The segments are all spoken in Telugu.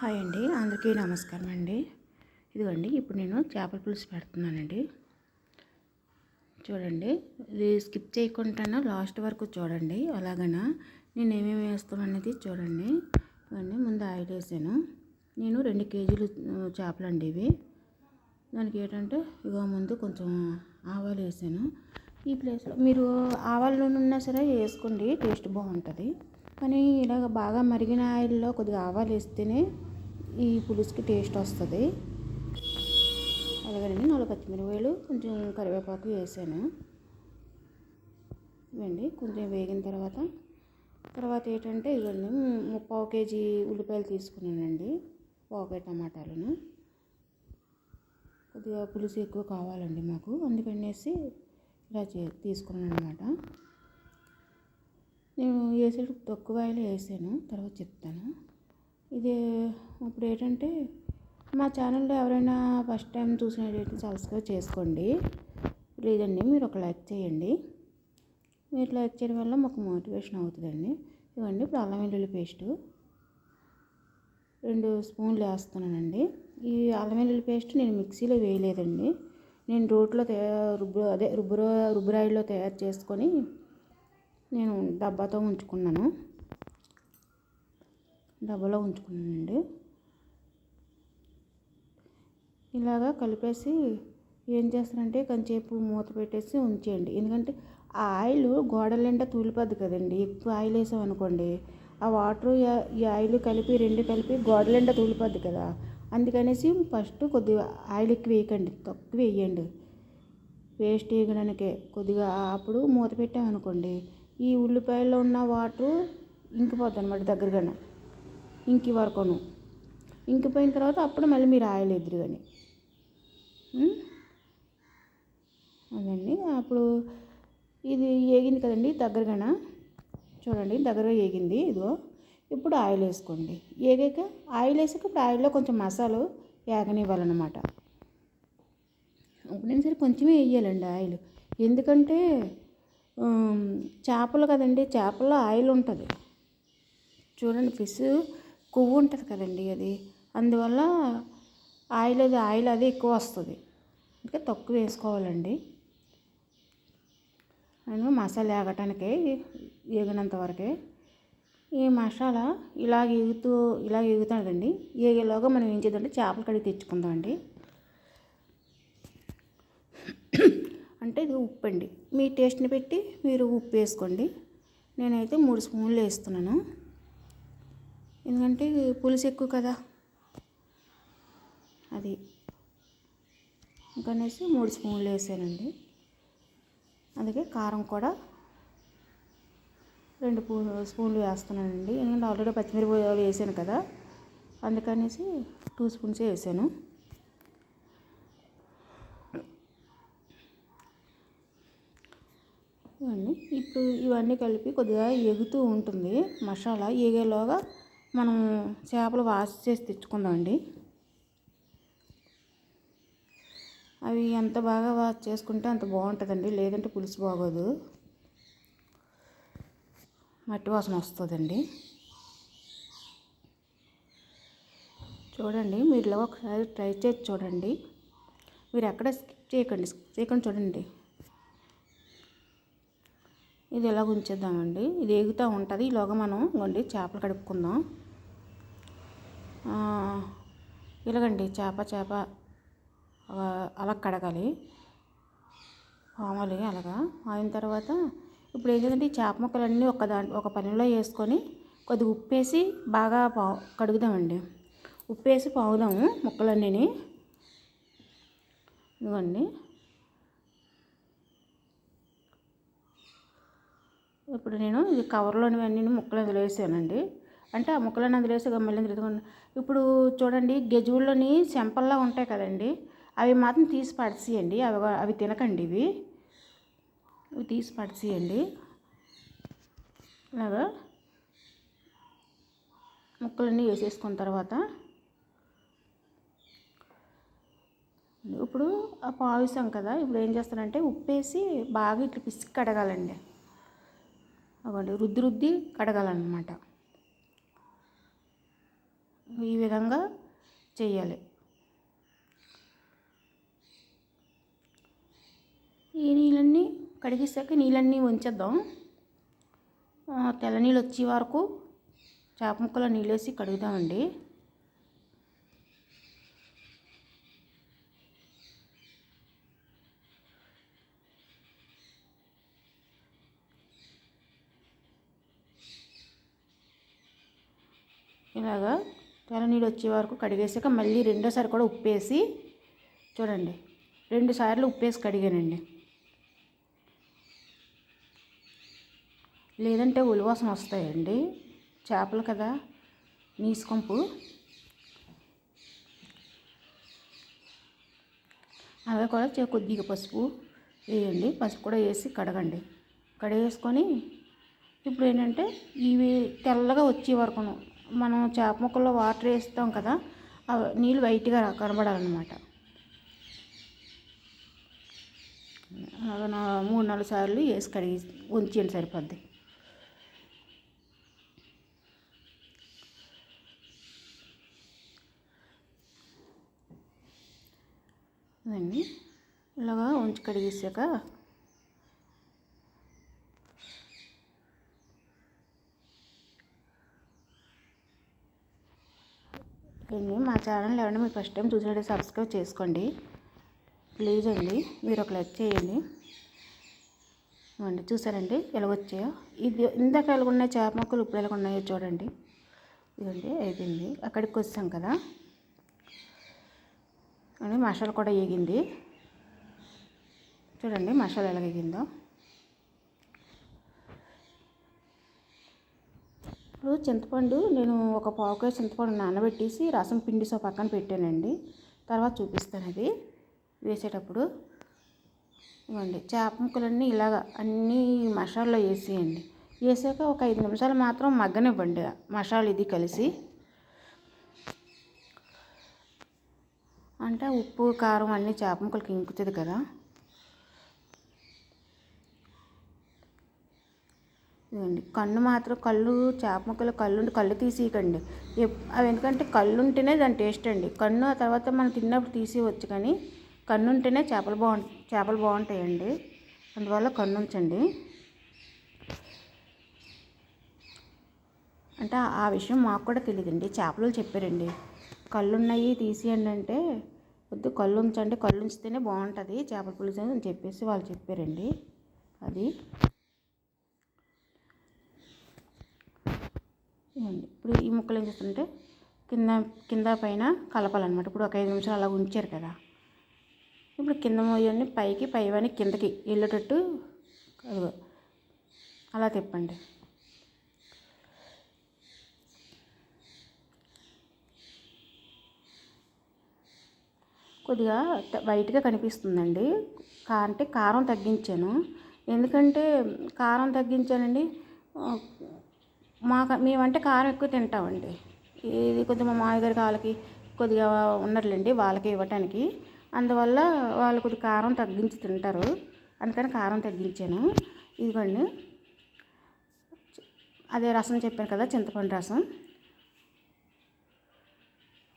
హాయ్ అండి అందరికీ నమస్కారం అండి. ఇదిగోండి ఇప్పుడు నేను చేపల పులుసు పెడుతున్నానండి. చూడండి ఇది స్కిప్ చేయకుండా లాస్ట్ వరకు చూడండి అలాగనా. నేను ఏమేమి వేస్తాను అనేది చూడండి. ఇవన్నీ ముందు ఆయిల్ వేసాను. నేను రెండు కేజీలు చేపలు అండి ఇవి. దానికి ఏంటంటే ఇగో ముందు కొంచెం ఆవాలు వేసాను. ఈ ప్లేస్లో మీరు ఆవాలు ఉన్నా సరే వేసుకోండి టేస్ట్ బాగుంటుంది. కానీ ఇలాగ బాగా మరిగిన ఆయిల్లో కొద్దిగా ఆవాలు వేస్తేనే ఈ పులుసుకి టేస్ట్ వస్తుంది. అలాగేనండి నాలుగు పచ్చిమిరపకాయలు కొంచెం కరివేపాకు వేసాను. ఇవ్వండి కొంచెం వేగిన తర్వాత. తర్వాత ఏంటంటే ఇవన్నీ ముప్పావు కేజీ ఉల్లిపాయలు తీసుకున్నానండి పావుకాయ టమాటాలను. కొద్దిగా పులుసు ఎక్కువ కావాలండి మాకు అందుకనేసి ఇలా చే తీసుకున్నాను అనమాట నేను వేసేటప్పుడు తక్కువ ఆయిల్ వేసాను తర్వాత చెప్తాను. ఇది ఇప్పుడు ఏంటంటే మా ఛానల్లో ఎవరైనా ఫస్ట్ టైం చూసినట్టయితే సబ్స్క్రైబ్ చేసుకోండి. లేదండి మీరు ఒక లైక్ చేయండి. మీరు లైక్ చేయడం వల్ల మాకు మోటివేషన్ అవుతుందండి. ఇవ్వండి ఇప్పుడు అల్లం వెల్లుల్లి పేస్టు. రెండు స్పూన్లు వేస్తున్నానండి. ఈ అల్లం వెల్లుల్లి పేస్ట్ నేను మిక్సీలో వేయలేదండి. నేను రోట్లో తయారు రుబ్బు అదే రుబ్బురో రుబ్బురాయిలో తయారు చేసుకొని నేను డబ్బాతో ఉంచుకున్నాను. డబ్బాలో ఉంచుకున్నానండి. ఇలాగా కలిపేసి ఏం చేస్తారంటే కొంచెంసేపు మూత పెట్టేసి ఉంచేయండి. ఎందుకంటే ఆ ఆయిల్ గోడల నిండా తూలిపోద్ది కదండి. ఎక్కువ ఆయిల్ వేసామనుకోండి ఆ వాటర్ ఈ ఆయిల్ కలిపి రెండు కలిపి గోడల నిండా తూలిపోద్ది కదా. అందుకనేసి ఫస్ట్ కొద్దిగా ఆయిల్ ఎక్కువ వేయకండి తక్కువ వేయండి. వేస్ట్ వేయడానికే కొద్దిగా అప్పుడు మూత పెట్టామనుకోండి ఈ ఉల్లిపాయల్లో ఉన్న వాటర్ ఇంకిపోద్ది అనమాట దగ్గరగానే. ఇంకి వరకును ఇంకిపోయిన తర్వాత అప్పుడు మళ్ళీ మీరు ఆయిల్ ఎదురు కానీ అదండి. అప్పుడు ఇది ఏగింది కదండి దగ్గరగాన? చూడండి దగ్గరగా ఏగింది ఇదిగో. ఇప్పుడు ఆయిల్ వేసుకోండి. ఏగాక ఆయిల్ వేసాక ఇప్పుడు ఆయిల్లో కొంచెం మసాలు ఏగనివ్వాలన్నమాట. నేను సరే కొంచెమే వేయాలండి ఆయిల్. ఎందుకంటే చేపలు కదండి చేపల్లో ఆయిల్ ఉంటుంది. చూడండి ఫిష్ కొవ్వు ఉంటుంది కదండి అది. అందువల్ల ఆయిల్ అది ఆయిల్ అది ఎక్కువ వస్తుంది. ఇంకా తక్కువ వేసుకోవాలండి. నేను మసాలా వేగటానికి వేగినంత వరకే ఈ మసాలా ఇలా ఎగుతూ ఇలా ఎగుతుందండి ఏగేలోగా మనం ఏం చేద్దామంటే చేపల కడిగి తెచ్చుకుందామండి అంటే ఇది ఉప్పు అండి. మీ టేస్ట్ని పెట్టి మీరు ఉప్పు వేసుకోండి. నేనైతే మూడు స్పూన్లు వేస్తున్నాను. ఎందుకంటే పులుసు ఎక్కువ కదా. అది ఇంకనేసి మూడు స్పూన్లు వేసానండి. అందుకే కారం కూడా రెండు స్పూన్లు వేస్తున్నానండి. ఎందుకంటే ఆల్రెడీ పచ్చిమిరపకాయలు వేసాను కదా. అందుకనేసి టూ స్పూన్స్ వేసాను. ఇవన్నీ ఇప్పుడు ఇవన్నీ కలిపి కొద్దిగా ఎగుతూ ఉంటుంది. మసాలా ఎగేలోగా మనం చేపలు వాష్ చేసి తెచ్చుకుందామండి. అవి ఎంత బాగా వాష్ చేసుకుంటే అంత బాగుంటుందండి. లేదంటే పులుసు బాగోదు. మట్టి వాసన వస్తుందండి. చూడండి మీరు ఇలా ఒకసారి ట్రై చేసి చూడండి. మీరు ఎక్కడ స్కిప్ చేయకండి. స్కిప్ చేయకుండా చూడండి. ఇది ఎలా ఉంచేద్దామండి ఇది ఎగుతూ ఉంటుంది. ఈలోగా మనం వండి చేపలు కడుక్కుందాం. ఇలాగండి. చేప చేప అలా కడగాలి. మామూలుగా అలాగా అయిన తర్వాత ఇప్పుడు ఏంటంటే ఈ చేప ముక్కలన్నీ ఒక దాంట్లో ఒక పనిలో వేసుకొని కొద్దిగా ఉప్పేసి బాగా పా కడుగుదామండి. ఉప్పేసి పావుదాము ముక్కలన్నీ ఇవ్వండి ఇప్పుడు నేను ఇది కవర్లోనివన్నీ ముక్కలు అందులో వేసానండి. అంటే ఆ ముక్కలను అందులో వేసి మళ్ళీ తిరుగుతుంది ఇప్పుడు చూడండి గెజువుల్లోని చెంపల్లా ఉంటాయి కదండి అవి మాత్రం తీసి పడిసేయండి అవి అవి తినకండి ఇవి. ఇవి తీసి పడిసేయండి ఇలాగా ముక్కలన్నీ వేసేసుకున్న తర్వాత ఇప్పుడు ఆ పావిసాం కదా ఇప్పుడు ఏం చేస్తానంటే ఉప్పేసి బాగా ఇట్లా పిసికి కడగాలండి. అవ్వండి రుద్ది రుద్ది కడగాలన్నమాట. ఈ విధంగా చేయాలి ఈ నీళ్ళన్నీ కడిగేసాక నీళ్ళన్నీ ఉంచేద్దాం తెల్ల నీళ్ళు వచ్చే వరకు చేప ముక్కలో నీళ్ళేసి కడుగుదామండి. ఇలాగా తెల్ల నీళ్ళు వచ్చే వరకు కడిగేసాక మళ్ళీ రెండోసారి కూడా ఉప్పేసి చూడండి రెండు సార్లు ఉప్పు వేసి కడిగానండి. లేదంటే ఉలివాసన వస్తాయండి. చేపలు కదా నీసుకొంపు అలాగే కూడా చే- కొద్దిగా పసుపు వేయండి. పసుపు కూడా వేసి కడగండి. కడిగేసుకొని ఇప్పుడు ఏంటంటే ఇవి తెల్లగా వచ్చే వరకును మనం చేప ముక్కల్లో వాటర్ వేస్తాం కదా అవి నీళ్ళు వైట్గా కనబడాలన్నమాట. మూడు నాలుగు సార్లు వేసి కడిగి ఉంచేయండి సరిపోద్ది. అదండి ఇలాగా ఉంచి కడిగేసాక అండి మా ఛానల్ ఎవరైనా మీరు ఫస్ట్ టైం చూసినట్టు సబ్స్క్రైబ్ చేసుకోండి. ప్లీజ్ అండి మీరు ఒక లైక్ చేయండి. ఇవ్వండి చూసారండి ఎలా వచ్చాయో? ఇది ఇందాక ఎలా ఉన్నాయి? చేప మొక్కలు ఇప్పుడు ఎలాగున్నాయో చూడండి. ఇదండి అయిపోయింది. అక్కడికి వచ్చాం కదా. అని మసాలా కూడా ఎగింది చూడండి మసాలా ఎలా ఎగిందో ఇప్పుడు చింతపండు నేను ఒక పావు చింతపండు నానబెట్టేసి రసం పిండిసో పక్కన పెట్టానండి. తర్వాత చూపిస్తాను అది వేసేటప్పుడు. ఇవ్వండి చేప ముక్కలన్నీ ఇలాగ అన్నీ మసాలాలో వేసేయండి. వేసాక ఒక ఐదు నిమిషాలు మాత్రం మగ్గనివ్వండి మసాలా ఇది కలిసి. అంటే ఉప్పు కారం అన్నీ చేప ముక్కలకి ఇంకుతుంది కదా. ఇవ్వండి కన్ను మాత్రం కళ్ళు చేప ముక్కలు కళ్ళు కళ్ళు తీసేయకండి. అవి ఎందుకంటే కళ్ళు ఉంటేనే దాని టేస్ట్ అండి. కన్ను ఆ తర్వాత మనం తిన్నప్పుడు తీసేయవచ్చు కానీ కన్ను ఉంటేనే చేపలు బాగుంటాయి చేపలు బాగుంటాయండి. అందువల్ల కన్ను ఉంచండి. అంటే ఆ- ఆ విషయం మాకు కూడా తెలియదండి చేపలు చెప్పారండి. కళ్ళు ఉన్నాయి తీసేయండి అంటే వద్దు కళ్ళు ఉంచండి. కళ్ళు ఉంచితేనే బాగుంటుంది. చేపల పులుసు అని చెప్పేసి వాళ్ళు చెప్పారండి. అది ఇవ్వండి ఇప్పుడు ఈ ముక్కలు ఏం చేస్తుంటే కింద కింద పైన కలపాలన్నమాట. ఇప్పుడు ఒక ఐదు నిమిషాలు అలా ఉంచారు కదా. ఇప్పుడు కింద మోయని పైకి పైవని కిందకి వెళ్ళేటట్టు అలా తిప్పండి. కొద్దిగా వైట్గా కనిపిస్తుందండి. కా అంటే కారం తగ్గించాను. ఎందుకంటే కారం తగ్గించానండి. మాకు మేమంటే కారం ఎక్కువ తింటామండి. ఇది కొద్దిగా మా మామయ్య వాళ్ళకి కొద్దిగా ఉన్నారులేండి వాళ్ళకి ఇవ్వటానికి. అందువల్ల వాళ్ళు కొద్దిగా కారం తగ్గించి తింటారు. అందుకని కారం తగ్గించాను. ఇదిగోండి. అదే రసం చెప్పాను కదా చింతపండు రసం.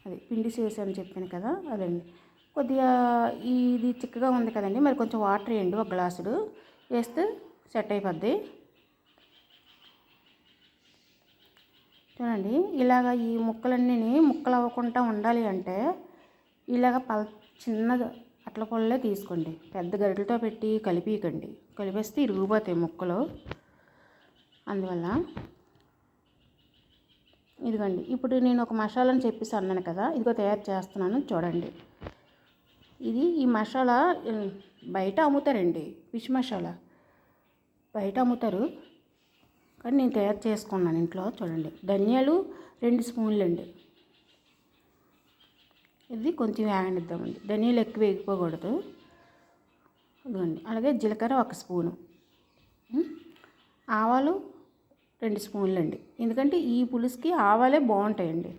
అది పిండి చేసాను చెప్పాను కదా అదండి. కొద్దిగా ఇది చిక్కగా ఉంది కదండి మరి కొంచెం వాటర్ వేయండి ఒక గ్లాసుడు. వేస్తే సెట్ అయిపోద్ది. చూడండి ఇలాగ ఈ ముక్కలన్నీ ముక్కలు అవ్వకుండా ఉండాలి అంటే ఇలాగ పల్ చిన్నగా అట్ల పొల్లే తీసుకోండి. పెద్ద గరిటెలతో పెట్టి కలిపికండి కలిపేస్తే ఇరిగిపోతాయి ముక్కలు. అందువల్ల ఇదిగోండి ఇప్పుడు నేను ఒక మసాలాని చెప్పేసి అన్నాను కదా ఇదిగో తయారు చేస్తున్నాను చూడండి. ఇది ఈ మసాలా బయట అమ్ముతారండి ఫిష్ మసాలా. బయట అమ్ముతారు. కానీ నేను తయారు చేసుకున్నాను ఇంట్లో చూడండి. ధనియాలు రెండు స్పూన్లు అండి ఇది కొంచెం వేగనిద్దామండి ధనియాలు ఎక్కువ వేగిపోకూడదు. ఇదిగోండి. అలాగే జీలకర్ర ఒక స్పూను. ఆవాలు రెండు స్పూన్లు అండి ఎందుకంటే ఈ పులుసుకి ఆవాలే బాగుంటాయండి.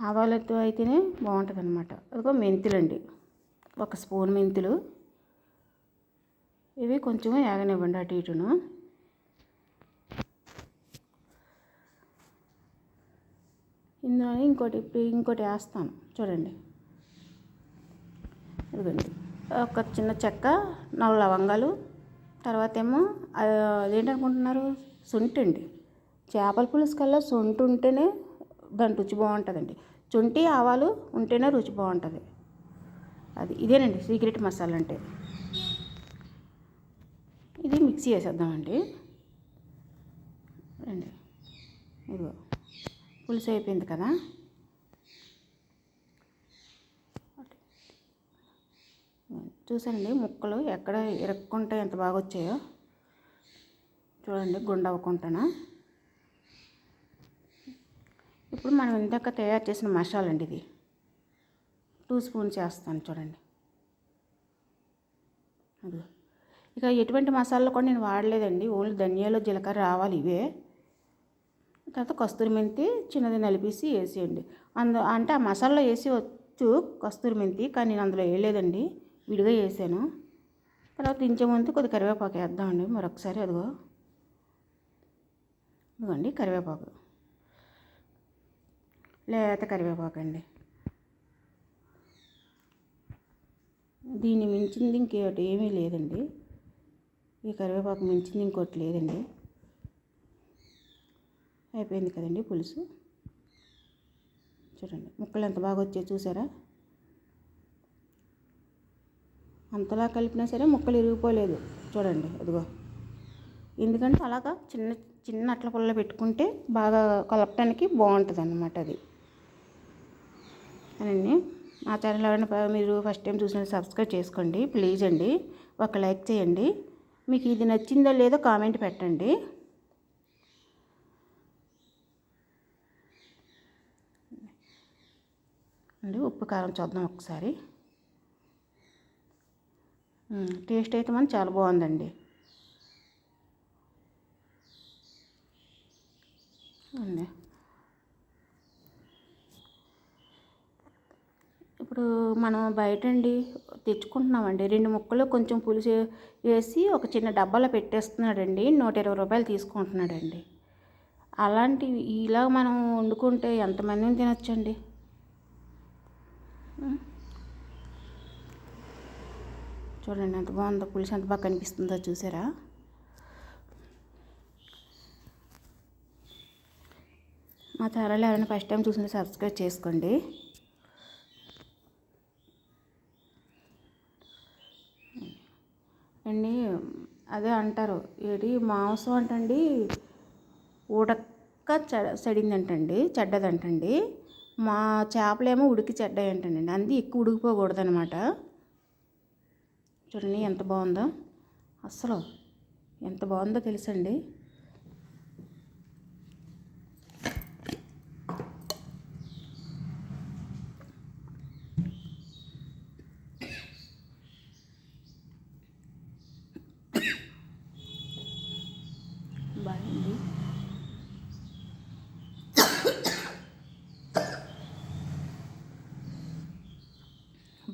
ఆవాలతో అయితేనే బాగుంటుంది అనమాట అదిగో మెంతులండి. ఒక స్పూన్ మెంతులు. ఇవి కొంచెం వేగనివ్వండి అటు ఇటును. ఇంకోటి ఇంకోటి వేస్తాను. చూడండి. ఇదిగోండి. ఒక చిన్న చెక్క నాలుగు లవంగాలు తర్వాత ఏమో అదేంటనుకుంటున్నారు? సొంటి అండి. చేపల పులుసు కల్లా సొంటి ఉంటేనే దాని రుచి బాగుంటుందండి. చుంటి ఆవాలు ఉంటేనే రుచి బాగుంటుంది. అది ఇదేనండి సీక్రెట్ మసాలా అంటే. ఇది మిక్సీ వేసేద్దామండి. రండి. ఇదిగో. పులుసు అయిపోయింది కదా? చూసండి ముక్కలు ఎక్కడ ఇరక్కుంటే ఎంత బాగా వచ్చాయో? చూడండి గుండె అవ్వకుండానా ఇప్పుడు మనం ఇందాక తయారు చేసిన మసాలా అండి ఇది. టూ స్పూన్స్ వేస్తాను చూడండి. ఇక ఎటువంటి మసాలాలు కూడా నేను వాడలేదండి. ఓన్లీ ధనియాలు జీలకర్ర రావాలి ఇవే. తర్వాత కస్తూరి మెంతి చిన్నది నలిపేసి వేసేయండి. అందు అంటే ఆ మసాలా వేసి వచ్చు కస్తూరి మెంతి కానీ నేను అందులో వేయలేదండి. విడిగా వేసాను. తర్వాత ఇంచే ముందు కొద్ది కరివేపాకు వేద్దామండి. మరొకసారి అదిగో. ఇదిగోండి కరివేపాకు. లేత కరివేపాకు అండి. దీన్ని మించింది ఇంకేటి ఏమీ లేదండి. ఈ కరివేపాకు మించింది ఇంకోటి లేదండి. అయిపోయింది కదండి పులుసు. చూడండి ముక్కలు ఎంత బాగా వచ్చాయో చూసారా? అంతలా కలిపినా సరే ముక్కలు ఇరిగిపోలేదు. చూడండి అదిగో. ఎందుకంటే అలాగా చిన్న చిన్న అట్ల పుల్ల పెట్టుకుంటే బాగా కలపడానికి బాగుంటుంది అన్నమాట అది. అనండి మా ఛానల్ ఎవరైనా మీరు ఫస్ట్ టైం చూసిన సబ్స్క్రైబ్ చేసుకోండి. ప్లీజ్ అండి ఒక లైక్ చేయండి. మీకు ఇది నచ్చిందో లేదో కామెంట్ పెట్టండి. అండి ఉప్పు కారం చూద్దాం ఒకసారి. టేస్ట్ అయితే మనం చాలా బాగుందండి. అండి. ఇప్పుడు మనం బయటండి తెచ్చుకుంటున్నామండి. రెండు ముక్కలు కొంచెం పులుసు వేసి ఒక చిన్న డబ్బాలో పెట్టేస్తున్నాడండి. నూట ఇరవై రూపాయలు తీసుకుంటున్నాడండి. అలాంటివి ఇలా మనం వండుకుంటే ఎంతమందిని తినొచ్చండి? చూడండి ఎంత బాగుందో పులుసు ఎంత బాగా కనిపిస్తుందో చూసారా? మా ఛానల్ ఎవరైనా ఫస్ట్ టైం చూసుకుంటే సబ్స్క్రైబ్ చేసుకోండి. అండి అదే అంటారు ఏది మాంసం అంటండి ఉడక్క చె చెడిందంటండి చెడ్డదంటండి. మా చేపలేమో ఉడికి చెడ్డాయి అంటండి అంది ఎక్కువ ఉడికిపోకూడదు అనమాట చూడండి ఎంత బాగుందో. అస్సలు ఎంత బాగుందో తెలుసండి బాగుంది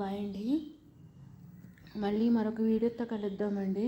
బాయ్ అండి. మళ్ళీ మరొక వీడియోతో కలుద్దామండి.